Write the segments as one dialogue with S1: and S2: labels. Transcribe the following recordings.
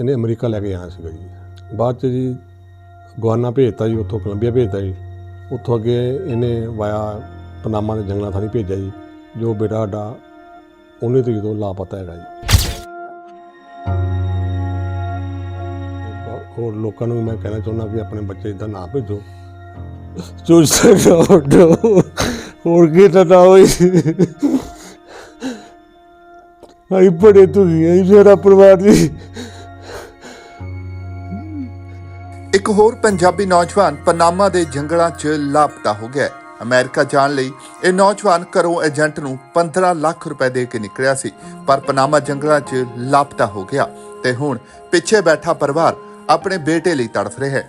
S1: ਇਹਨੇ ਅਮਰੀਕਾ ਲੈ ਕੇ ਜਾਣਾ ਸੀਗਾ ਜੀ। ਬਾਅਦ ਚ ਜੀ ਗਵਾਨਾ ਭੇਜਤਾ ਜੀ, ਉੱਥੋਂ ਕੋਲੰਬੀਆ ਭੇਜਤਾ ਜੀ। ਉੱਥੋਂ ਅੱਗੇ ਇਹਨੇ ਵਾਇਆ ਪਨਾਮਾ ਦੇ ਜੰਗਲਾਂ ਥਾਣੀ ਭੇਜਿਆ ਜੀ। ਜੋ ਬੇਟਾ ਸਾਡਾ 19 ਤਰੀਕ ਤੋਂ ਲਾਪਤਾ ਹੈਗਾ ਜੀ। ਹੋਰ ਲੋਕਾਂ ਨੂੰ ਵੀ ਮੈਂ ਕਹਿਣਾ ਚਾਹੁੰਦਾ ਵੀ ਆਪਣੇ ਬੱਚੇ ਇਦਾਂ ਨਾ ਭੇਜੋ। ਸੁਸਾਈਡ ਹੋਰ ਕੀ ਤਾਂ ਹੋਈ ਆਈ ਬੜੇ ਦੁਖੀ ਆਈ ਮੇਰਾ ਪਰਿਵਾਰ ਜੀ।
S2: ਇੱਕ ਹੋਰ ਪੰਜਾਬੀ ਨੌਜਵਾਨ ਪਨਾਮਾ ਦੇ ਜੰਗਲਾਂ 'ਚ ਲਾਪਤਾ ਹੋ ਗਿਆ ਹੈ। ਅਮਰੀਕਾ ਜਾਣ ਲਈ ਇਹ ਨੌਜਵਾਨ ਘਰੋਂ ਏਜੰਟ ਨੂੰ 15 ਲੱਖ ਰੁਪਏ ਦੇ ਕੇ ਨਿਕਲਿਆ ਸੀ, ਪਰ ਪਨਾਮਾ ਜੰਗਲਾਂ 'ਚ ਲਾਪਤਾ ਹੋ ਗਿਆ ਤੇ ਹੁਣ ਪਿੱਛੇ ਬੈਠਾ ਪਰਿਵਾਰ ਆਪਣੇ ਬੇਟੇ ਲਈ ਤੜਫ ਰਿਹਾ ਹੈ।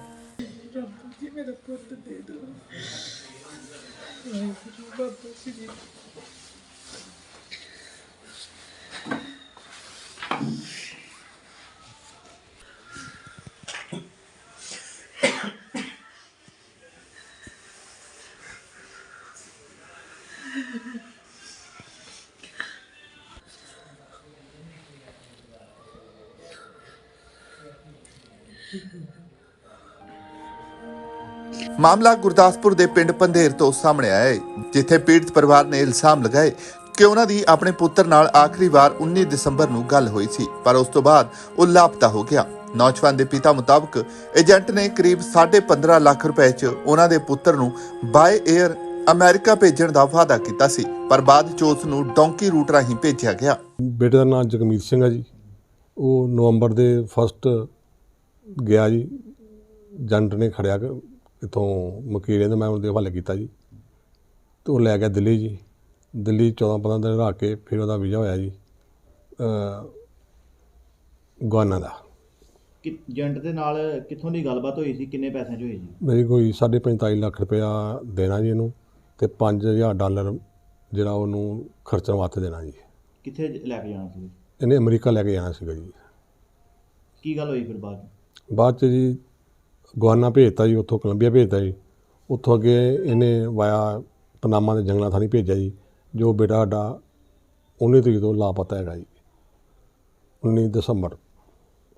S2: ਮਾਮਲਾ ਗੁਰਦਾਸਪੁਰ ਦੇ ਪਿੰਡ ਪੰਧੇਰ ਤੋਂ ਸਾਹਮਣੇ ਆਇਆ ਹੈ, ਜਿੱਥੇ ਪੀੜਤ ਪਰਿਵਾਰ ਨੇ ਇਲਜ਼ਾਮ ਲਗਾਏ ਕਿ ਉਹਨਾਂ ਦੀ ਆਪਣੇ ਪੁੱਤਰ ਨਾਲ ਆਖਰੀ ਵਾਰ 19 ਦਸੰਬਰ ਨੂੰ ਗੱਲ ਹੋਈ ਸੀ, ਪਰ ਉਸ ਤੋਂ ਬਾਅਦ ਉਹ ਲਾਪਤਾ ਹੋ ਗਿਆ। ਨੌਜਵਾਨ ਦੇ ਪਿਤਾ ਮੁਤਾਬਕ ਏਜੰਟ ਨੇ ਕਰੀਬ 15.5 ਲੱਖ ਰੁਪਏ 'ਚ ਉਹਨਾਂ ਦੇ ਪੁੱਤਰ ਨੂੰ ਬਾਏ 에ਅਰ ਅਮਰੀਕਾ ਭੇਜਣ ਦਾ ਵਾਅਦਾ ਕੀਤਾ ਸੀ, ਪਰ ਬਾਅਦ 'ਚ ਉਸ ਨੂੰ ਡੋਂਕੀ ਰੂਟ ਰਾਹੀਂ ਭੇਜਿਆ ਗਿਆ।
S1: ਬੇਟੇ ਦਾ ਨਾਮ ਜਗਮੀਤ ਸਿੰਘ ਹੈ ਜੀ। ਉਹ ਨਵੰਬਰ ਦੇ ਫਸਟ ਗਿਆ ਜੀ। ਜੰਟ ਨੇ ਖੜਿਆ ਇਥੋਂ ਮਕੀਰੇ ਦੇ ਮੈਂ ਉਹਦੇ ਹਵਾਲੇ ਕੀਤਾ ਜੀ। ਤੇ ਉਹ ਲੈ ਗਿਆ ਦਿੱਲੀ ਜੀ। ਦਿੱਲੀ 14 15 ਦਿਨ ਰਹਿ ਕੇ ਫਿਰ ਉਹਦਾ ਵੀਜ਼ਾ ਹੋਇਆ ਜੀ ਅ ਗਵਾਨਾ ਦਾ।
S3: ਕਿ ਏਜੰਟ ਦੇ ਨਾਲ ਕਿੱਥੋਂ ਦੀ ਗੱਲਬਾਤ ਹੋਈ ਸੀ? ਕਿੰਨੇ ਪੈਸਿਆਂ 'ਚ ਹੋਈ ਜੀ
S1: ਮੇਰੀ ਕੋਈ 45 ਲੱਖ ਰੁਪਇਆ ਦੇਣਾ ਜੀ ਇਹਨੂੰ ਤੇ 5000 ਡਾਲਰ ਜਿਹੜਾ ਉਹਨੂੰ ਖਰਚਣ ਵਾਸਤੇ ਦੇਣਾ ਜੀ।
S3: ਕਿੱਥੇ ਲੈ ਕੇ ਜਾਣਾ ਸੀ?
S1: ਇਹਨੇ ਅਮਰੀਕਾ ਲੈ ਕੇ ਜਾਣਾ ਸੀਗਾ ਜੀ।
S3: ਕੀ ਗੱਲ ਹੋਈ ਫਿਰ ਬਾਅਦ?
S1: ਬਾਅਦ ਚ ਜੀ ਗਵਾਨਾ ਭੇਜਤਾ ਜੀ ਉੱਥੋਂ ਕੋਲੰਬੀਆ ਭੇਜਤਾ ਜੀ। ਉੱਥੋਂ ਅੱਗੇ ਇਹਨੇ ਵਾਇਆ ਪਨਾਮਾ ਦੇ ਜੰਗਲਾਂ ਥਾਣੀ ਭੇਜਿਆ ਜੀ। ਜੋ ਬੇਟਾ ਸਾਡਾ 19 ਤਰੀਕ ਤੋਂ ਲਾਪਤਾ ਹੈਗਾ ਜੀ। 19 ਦਸੰਬਰ।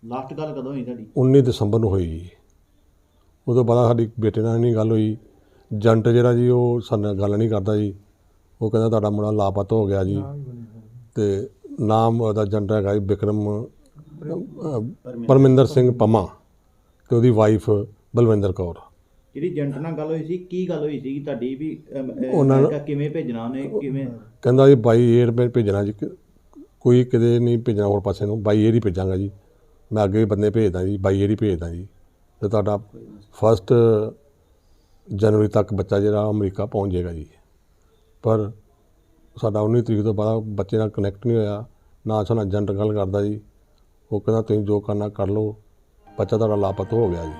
S3: ਲਾਸਟ ਗੱਲ ਕਦੋਂ ਹੋਈ ਤੁਹਾਡੀ?
S1: 19 ਦਸੰਬਰ ਨੂੰ ਹੋਈ ਜੀ। ਉਦੋਂ ਬਾਅਦ ਸਾਡੀ ਬੇਟੇ ਨਾਲ ਨਹੀਂ ਗੱਲ ਹੋਈ। ਜੰਟ ਜਿਹੜਾ ਜੀ ਉਹ ਸਾਡੇ ਨਾਲ ਗੱਲ ਨਹੀਂ ਕਰਦਾ ਜੀ। ਉਹ ਕਹਿੰਦਾ ਤੁਹਾਡਾ ਮੁੰਡਾ ਲਾਪਤਾ ਹੋ ਗਿਆ ਜੀ। ਤੇ ਨਾਮ ਉਹਦਾ ਜੰਟ ਹੈਗਾ ਜੀ ਵਿਕਰਮ ਪਰਮਿੰਦਰ ਸਿੰਘ ਪੰਮਾ। ਤੇ ਉਹਦੀ ਵਾਈਫ ਬਲਵਿੰਦਰ ਕੌਰ।
S3: ਜਿਹੜੀ ਏਜੰਟ ਨਾਲ ਗੱਲ ਹੋਈ ਸੀ ਕੀ ਗੱਲ ਹੋਈ ਸੀ ਤੁਹਾਡੀ ਵੀ
S1: ਉਹਨਾਂ ਨੂੰ-
S3: ਕਿਵੇਂ ਭੇਜਣਾ ਉਹਨੇ ਕਿਵੇਂ?
S1: ਕਹਿੰਦਾ ਜੀ ਬਾਈ ਏਅਰ ਮੈਂ ਭੇਜਣਾ ਜੀ ਕੋਈ ਕਿਤੇ ਨਹੀਂ ਭੇਜਣਾ ਹੋਰ ਪਾਸੇ ਨੂੰ ਬਾਈ ਏਅਰ ਹੀ ਭੇਜਾਂਗਾ ਜੀ। ਮੈਂ ਅੱਗੇ ਬੰਦੇ ਭੇਜਦਾ ਜੀ ਬਾਈ ਏਅਰ ਹੀ ਭੇਜਦਾ ਜੀ। ਤੇ ਤੁਹਾਡਾ ਫਸਟ ਜਨਵਰੀ ਤੱਕ ਬੱਚਾ ਜਿਹੜਾ ਅਮਰੀਕਾ ਪਹੁੰਚ ਜਾਏਗਾ ਜੀ। ਪਰ ਸਾਡਾ 19 ਤਰੀਕ ਤੋਂ ਬਾਅਦ ਬੱਚੇ ਨਾਲ ਕਨੈਕਟ ਨਹੀਂ ਹੋਇਆ ਨਾ ਸਾਨੂੰ ਏਜੰਟ ਗੱਲ ਕਰਦਾ ਜੀ। ਉਹ ਕਹਿੰਦਾ ਤੁਸੀਂ ਜੋ ਕਰਨਾ ਕਰ ਲਓ ਬੱਚਾ ਤੁਹਾਡਾ ਲਾਪਤਾ ਹੋ ਗਿਆ ਜੀ।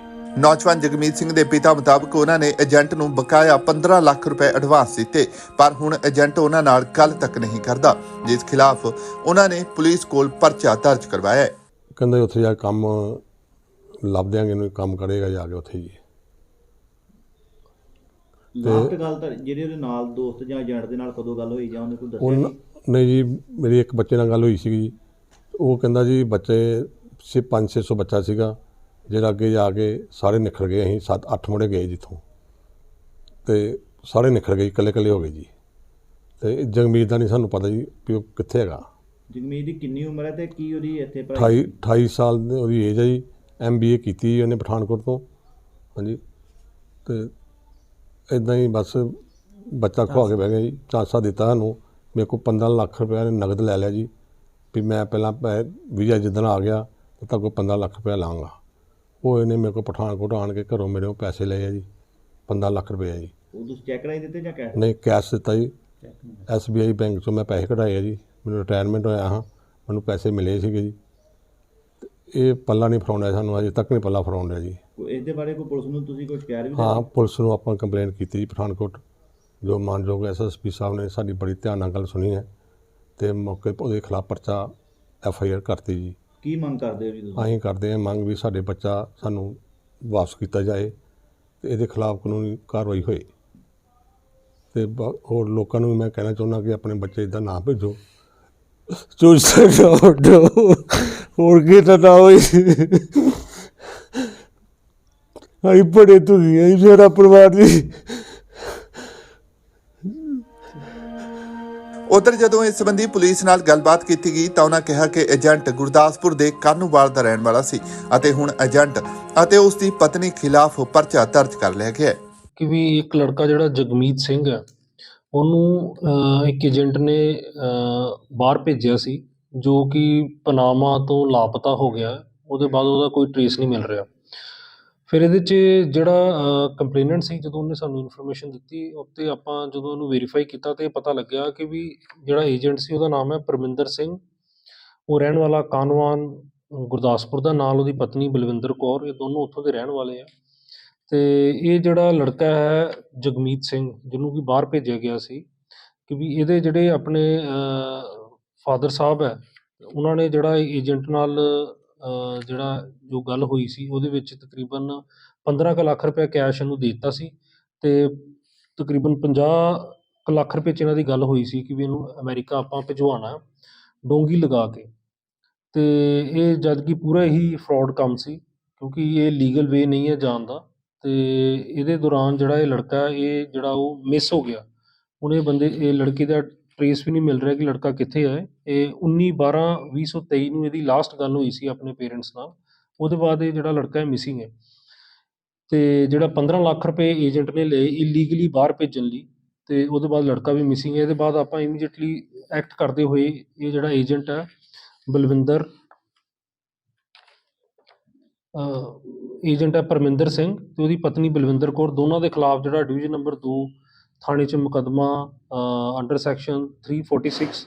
S2: ਨੌਜਵਾਨ ਜਗਮੀਤ ਸਿੰਘ ਦੇ ਪਿਤਾ ਮੁਤਾਬਕ ਉਹਨਾਂ ਨੇ ਏਜੰਟ ਨੂੰ ਬਕਾਇਆ 15 ਲੱਖ ਰੁਪਏ ਐਡਵਾਂਸ ਦਿੱਤੇ ਪਰ ਹੁਣ ਏਜੰਟ ਉਹਨਾਂ ਨਾਲ ਗੱਲ ਤੱਕ ਨਹੀਂ ਕਰਦਾ ਜਿਸ ਖਿਲਾਫ ਉਹਨਾਂ ਨੇ ਪੁਲਿਸ ਕੋਲ ਪਰਚਾ ਦਰਜ ਕਰਵਾਇਆ ਹੈ।
S1: ਕਹਿੰਦਾ ਉੱਥੇ ਜਾ ਕੇ ਕੰਮ ਲੱਭ ਦਿਆਂਗੇ ਇਹਨੂੰ ਕੰਮ ਕਰੇਗਾ ਜਾ ਕੇ ਉੱਥੇ ਜੀ।
S3: ਲਾਸਟ ਗੱਲ ਤਾਂ ਜਿਹੜੇ ਉਹਦੇ ਨਾਲ ਦੋਸਤ ਜਾਂ ਏਜੰਟ ਦੇ ਨਾਲ ਕਦੋਂ ਗੱਲ ਹੋਈ ਜਾਂ ਉਹਨੇ ਕੋਈ ਦੱਸਿਆ
S1: ਉਹ
S3: ਨਹੀਂ?
S1: ਜੀ ਮੇਰੀ ਇੱਕ ਬੱਚੇ ਨਾਲ ਗੱਲ ਹੋਈ ਸੀਗੀ ਜੀ। ਉਹ ਕਹਿੰਦਾ ਜੀ ਬੱਚੇ ਸੀ 5-600 ਬੱਚਾ ਸੀਗਾ। ਜਿਹੜਾ ਅੱਗੇ ਜਾ ਕੇ ਸਾਰੇ ਨਿਖਰ ਗਏ ਅਸੀਂ 7-8 ਮੁੰਡੇ ਗਏ ਜਿੱਥੋਂ। ਤੇ ਸਾਰੇ ਨਿਖਰ ਗਏ ਇਕੱਲੇ ਇਕੱਲੇ ਹੋ ਗਏ ਜੀ। ਤੇ ਜਗਮੀਤ ਦਾ ਨਹੀਂ ਸਾਨੂੰ ਪਤਾ ਜੀ ਵੀ ਉਹ ਕਿੱਥੇ ਹੈਗਾ।
S3: ਜਗਮੀਤ ਦੀ ਕਿੰਨੀ ਉਮਰ ਹੈ ਤੇ ਕੀ ਉਹਦੀ ਇੱਥੇ ਪੜ੍ਹਾਈ
S1: 28 28 ਸਾਲ ਦੀ ਉਹਦੀ ਏਜ ਹੈ ਜੀ। ਐਮਬੀਏ ਕੀਤੀ ਉਹਨੇ ਪਠਾਨਕੋਟ ਤੋਂ। ਹਾਂਜੀ। ਤੇ ਇਦਾਂ ਹੀ ਬਸ ਬੱਚਾ ਖਵਾ ਕੇ ਬਹਿ ਗਿਆ ਜੀ। ਚਾਂਸਾ ਦਿੱਤਾ ਸਾਨੂੰ। ਮੇਰੇ ਕੋਲ 15 ਲੱਖ ਰੁਪਏ ਨੇ ਨਗਦ ਲੈ ਲਿਆ ਜੀ। ਵੀ ਮੈਂ ਪਹਿਲਾਂ ਵੀਜ਼ਾ ਜਿੱਦਣ ਆ ਗਿਆ ਤਾਂ ਕੋਲ 15 ਲੱਖ ਰੁਪਏ ਲਾਂਗਾ। ਉਹ ਇਹਨੇ ਮੇਰੇ ਕੋਲ ਪਠਾਨਕੋਟ ਆਣ ਕੇ ਘਰੋਂ ਮੇਰੇ ਕੋਲ ਪੈਸੇ ਲਏ ਆ ਜੀ 15 ਲੱਖ ਰੁਪਏ ਜੀ।
S3: ਉਹ ਤੁਸੀਂ ਚੈੱਕ ਰਾਈ ਦਿੱਤੇ ਜਾਂ ਕੈਸ਼
S1: ਨਹੀਂ ਕੈਸ਼ ਦਿੱਤਾ ਜੀ। ਐਸਬੀਆਈ ਬੈਂਕ ਚੋਂ ਮੈਂ ਪੈਸੇ ਕਢਾਏ ਆ ਜੀ। ਮੈਨੂੰ ਰਿਟਾਇਰਮੈਂਟ ਹੋਇਆ ਹਾਂ ਮੈਨੂੰ ਪੈਸੇ ਮਿਲੇ ਸੀਗੇ ਜੀ। ਤੇ ਇਹ ਪੱਲਾ ਨਹੀਂ ਫੜਾਉਂਦਾ ਸਾਨੂੰ ਅਜੇ ਤੱਕ ਨਹੀਂ ਪੱਲਾ ਫੜਾਉਂਦਾ ਜੀ।
S3: ਇਹਦੇ ਬਾਰੇ ਕੋਈ ਪੁਲਿਸ ਨੂੰ ਤੁਸੀਂ ਕੋਈ ਸ਼ਿਕਾਇਤ ਵੀ
S1: ਹਾਂ ਪੁਲਿਸ ਨੂੰ ਆਪਾਂ ਕੰਪਲੇਂਟ ਕੀਤੀ ਜੀ ਪਠਾਨਕੋਟ। ਜੋ ਮਾਨਯੋਗ ਐਸਐਸਪੀ ਸਾਹਿਬ ਨੇ ਸਾਡੀ ਬੜੀ ਧਿਆਨ ਨਾਲ ਗੱਲ ਸੁਣੀ ਹੈ ਤੇ ਮੌਕੇ 'ਤੇ ਉਹਦੇ ਖਿਲਾਫ ਪਰਚਾ ਐਫ ਆਈ ਆਰ ਕਰਤੀ ਜੀ।
S3: ਕੀ ਮੰਗ ਕਰਦੇ ਹੋ ਜੀ ਤੁਸੀਂ?
S1: ਅਸੀਂ ਕਰਦੇ ਹਾਂ ਮੰਗ ਵੀ ਸਾਡੇ ਬੱਚਾ ਸਾਨੂੰ ਵਾਪਸ ਕੀਤਾ ਜਾਏ ਤੇ ਇਹਦੇ ਖਿਲਾਫ ਕਾਨੂੰਨੀ ਕਾਰਵਾਈ ਹੋਏ। ਤੇ ਬ- ਹੋਰ ਲੋਕਾਂ ਨੂੰ ਵੀ ਮੈਂ ਕਹਿਣਾ ਚਾਹੁੰਦਾ ਕਿ ਆਪਣੇ ਬੱਚੇ ਇਦਾਂ ਨਾ ਭੇਜੋ। ਸੁਸਾਈਡ ਹੋਰ ਕੀ ਤਾਂ ਨਾ ਹੋਈ ਅਸੀਂ ਬੜੇ ਦੁਖੀ ਆਈ ਮੇਰਾ ਪਰਿਵਾਰ ਜੀ
S2: ਉਧਰ ਜਦੋਂ ਇਸ ਸੰਬੰਧੀ ਪੁਲਿਸ ਨਾਲ ਗੱਲਬਾਤ ਕੀਤੀ ਗਈ ਤਾਂ ਉਹਨਾਂ ਕਿਹਾ ਕਿ ਏਜੰਟ ਗੁਰਦਾਸਪੁਰ ਦੇ ਕਾਨੂੰਵਾਲ ਦਾ ਰਹਿਣ ਵਾਲਾ ਸੀ ਅਤੇ ਹੁਣ ਏਜੰਟ ਅਤੇ ਉਸ ਦੀ ਪਤਨੀ ਖਿਲਾਫ ਪਰਚਾ ਦਰਜ ਕਰ ਲਿਆ ਗਿਆ ਹੈ।
S4: ਕਿ ਵੀ ਇੱਕ ਲੜਕਾ ਜਿਹੜਾ ਜਗਮੀਤ ਸਿੰਘ ਹੈ ਉਹਨੂੰ ਅਹ, ਇੱਕ ਏਜੰਟ ਨੇ ਅਹ, ਬਾਹਰ ਭੇਜਿਆ ਸੀ ਜੋ ਕਿ ਪਨਾਮਾ ਤੋਂ ਲਾਪਤਾ ਹੋ ਗਿਆ ਉਹਦੇ ਬਾਅਦ ਉਹਦਾ ਕੋਈ ਟ੍ਰੇਸ ਨਹੀਂ ਮਿਲ ਰਿਹਾ। ਫਿਰ ਇਹਦੇ 'ਚ ਜਿਹੜਾ ਕੰਪਲੇਨੈਂਟ ਸੀ, ਜਦੋਂ ਉਹਨੇ ਸਾਨੂੰ ਇਨਫੋਰਮੇਸ਼ਨ ਦਿੱਤੀ ਉੱਤੇ ਆਪਾਂ ਜਦੋਂ ਉਹਨੂੰ ਵੈਰੀਫਾਈ ਕੀਤਾ ਤਾਂ ਇਹ ਪਤਾ ਲੱਗਿਆ ਕਿ ਵੀ ਜਿਹੜਾ ਏਜੰਟ ਸੀ, ਉਹਦਾ ਨਾਮ ਹੈ ਪਰਮਿੰਦਰ ਸਿੰਘ। ਉਹ ਰਹਿਣ ਵਾਲਾ ਕਾਨਵਾਨ, ਗੁਰਦਾਸਪੁਰ ਦਾ, ਨਾਲ ਉਹਦੀ ਪਤਨੀ ਬਲਵਿੰਦਰ ਕੌਰ, ਇਹ ਦੋਨੋਂ ਉੱਥੋਂ ਦੇ ਰਹਿਣ ਵਾਲੇ ਆ। ਤੇ ਇਹ ਜਿਹੜਾ ਲੜਕਾ ਹੈ, ਜਗਮੀਤ ਸਿੰਘ, ਜਿਹਨੂੰ ਕਿ ਬਾਹਰ ਭੇਜਿਆ ਗਿਆ ਸੀ, ਕਿ ਵੀ ਇਹਦੇ ਜਿਹੜੇ ਆਪਣੇ ਫਾਦਰ ਸਾਹਿਬ ਹੈ, ਉਹਨਾਂ ਨੇ ਜਿਹੜਾ ਏਜੰਟ ਨਾਲ ਜਿਹੜਾ ਜੋ ਗੱਲ ਹੋਈ ਸੀ, ਉਹਦੇ ਵਿੱਚ ਤਕਰੀਬਨ 15 ਕੁ ਲੱਖ ਰੁਪਏ ਕੈਸ਼ ਇਹਨੂੰ ਦੇ ਦਿੱਤਾ ਸੀ ਤੇ ਤਕਰੀਬਨ 50 ਕੁ ਲੱਖ ਰੁਪਏ ਚ ਇਹਨਾਂ ਦੀ ਗੱਲ ਹੋਈ ਸੀ ਕਿ ਵੀ ਇਹਨੂੰ ਅਮਰੀਕਾ ਆਪਾਂ ਭਿਜਵਾਉਣਾ ਡੋਂਗੀ ਲਗਾ ਕੇ। ਤੇ ਇਹ ਜਦ ਕਿ ਪੂਰਾ ਹੀ ਫਰਾਡ ਕੰਮ ਸੀ, ਕਿਉਂਕਿ ਇਹ ਲੀਗਲ ਵੇ ਨਹੀਂ ਹੈ ਜਾਣ ਦਾ ਤੇ ਇਹਦੇ ਦੌਰਾਨ ਜਿਹੜਾ ਇਹ ਲੜਕਾ ਇਹ ਜਿਹੜਾ ਉਹ ਮਿਸ ਹੋ ਗਿਆ। ਹੁਣ ਇਹ ਬੰਦੇ, ਇਹ ਲੜਕੇ ਦਾ ਟ੍ਰੇਸ ਵੀ ਨਹੀਂ ਮਿਲ ਰਿਹਾ ਕਿ ਲੜਕਾ ਕਿੱਥੇ ਹੈ ਇਹ। 19 12 2023 ਨੂੰ ਇਹਦੀ ਲਾਸਟ ਗੱਲ ਹੋਈ ਸੀ ਆਪਣੇ ਪੇਰੈਂਟਸ ਨਾਲ। ਉਹਦੇ ਬਾਅਦ ਇਹ ਜਿਹੜਾ ਲੜਕਾ ਹੈ ਮਿਸਿੰਗ ਹੈ। ਤੇ ਜਿਹੜਾ 15 ਲੱਖ ਰੁਪਏ ਏਜੰਟ ਨੇ ਲਏ ਇਲੀਗਲੀ ਬਾਹਰ ਭੇਜਣ ਲਈ, ਤੇ ਉਹਦੇ ਬਾਅਦ ਲੜਕਾ ਵੀ ਮਿਸਿੰਗ ਹੈ। ਇਹਦੇ ਬਾਅਦ ਆਪਾਂ ਇਮੀਡੀਏਟਲੀ ਐਕਟ ਕਰਦੇ ਹੋਏ ਇਹ ਜਿਹੜਾ ਏਜੰਟ ਹੈ, ਬਲਵਿੰਦਰ ਏਜੰਟ ਹੈ ਪਰਮਿੰਦਰ ਸਿੰਘ ਤੇ ਉਹਦੀ ਪਤਨੀ ਬਲਵਿੰਦਰ ਕੌਰ। ਦੋਨਾਂ ਦੇ ਖਿਲਾਫ ਜਿਹੜਾ ਡਿਵੀਜ਼ਨ ਨੰਬਰ 2 ਥਾਣੇ 'ਚ ਮੁਕੱਦਮਾ ਅੰਡਰ ਸੈਕਸ਼ਨ 346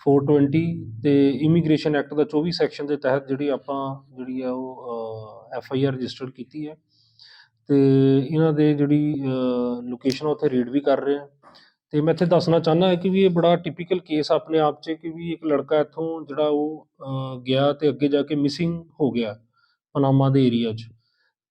S4: 420 ਤੇ ਇਮੀਗ੍ਰੇਸ਼ਨ ਐਕਟ ਦਾ 24 ਸੈਕਸ਼ਨ ਦੇ ਤਹਿਤ ਜਿਹੜੀ ਆਪਾਂ, ਜਿਹੜੀ ਆ ਉਹ ਐਫ ਆਈ ਆਰ ਰਜਿਸਟਰ ਕੀਤੀ ਹੈ। ਤੇ ਇਹਨਾਂ ਦੇ ਜਿਹੜੀ ਲੋਕੇਸ਼ਨ ਉੱਥੇ ਰੇਡ ਵੀ ਕਰ ਰਹੇ ਆ। ਤੇ ਮੈਂ ਇੱਥੇ ਦੱਸਣਾ ਚਾਹੁੰਦਾ ਕਿ ਵੀ ਇਹ ਬੜਾ ਟਿਪੀਕਲ ਕੇਸ ਆਪਣੇ ਆਪ 'ਚ ਕਿ ਵੀ ਇੱਕ ਲੜਕਾ ਇੱਥੋਂ ਜਿਹੜਾ ਉਹ ਗਿਆ ਤੇ ਅੱਗੇ ਜਾ ਕੇ ਮਿਸਿੰਗ ਹੋ ਗਿਆ, ਪਨਾਮਾ ਦੇ ਏਰੀਆ 'ਚ।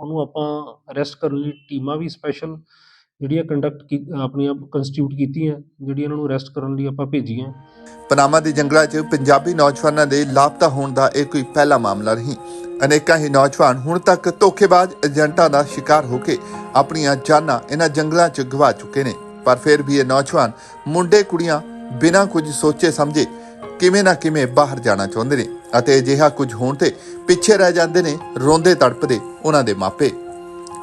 S4: ਉਹਨੂੰ ਆਪਾਂ ਅਰੈਸਟ ਕਰਨ ਲਈ ਟੀਮਾਂ ਵੀ ਸਪੈਸ਼ਲ ਜਿਹੜੀਆਂ ਕੰਡਕਟ ਆਪਣੀਆਂ ਕੰਸਟੀਟਿਊਟ ਕੀਤੀਆਂ, ਜਿਹੜੀਆਂ ਇਹਨਾਂ ਨੂੰ ਅਰੈਸਟ ਕਰਨ ਲਈ ਆਪਾਂ ਭੇਜੀਆਂ।
S2: ਪਨਾਮਾ ਦੇ ਜੰਗਲਾਂ 'ਚ ਪੰਜਾਬੀ ਨੌਜਵਾਨਾਂ ਦੇ ਲਾਪਤਾ ਹੋਣ ਦਾ ਇਹ ਕੋਈ ਪਹਿਲਾ ਮਾਮਲਾ ਨਹੀਂ। ਅਨੇਕਾਂ ਹੀ ਨੌਜਵਾਨ ਹੁਣ ਤੱਕ ਧੋਖੇਬਾਜ਼, ਏਜੰਟਾਂ ਦਾ ਸ਼ਿਕਾਰ ਹੋ ਕੇ ਆਪਣੀਆਂ ਜਾਨਾਂ ਇਹਨਾਂ ਜੰਗਲਾਂ 'ਚ ਗਵਾ ਚੁੱਕੇ ਨੇ। ਪਰ ਫਿਰ ਵੀ ਇਹ ਨੌਜਵਾਨ ਮੁੰਡੇ ਕੁੜੀਆਂ ਬਿਨਾਂ ਕੁਝ ਸੋਚੇ ਸਮਝੇ ਕਿਵੇਂ ਨਾ ਕਿਵੇਂ ਬਾਹਰ ਜਾਣਾ ਚਾਹੁੰਦੇ ਨੇ। ਅਤੇ ਅਜਿਹਾ ਕੁਝ ਹੋਣ ਤੇ ਪਿੱਛੇ ਰਹਿ ਜਾਂਦੇ ਨੇ ਰੋਂਦੇ ਤੜਪਦੇ ਉਹਨਾਂ ਦੇ ਮਾਪੇ।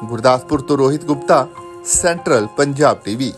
S2: ਗੁਰਦਾਸਪੁਰ ਤੋਂ ਰੋਹਿਤ ਗੁਪਤਾ, ਸੈਂਟਰਲ ਪੰਜਾਬ ਟੀਵੀ।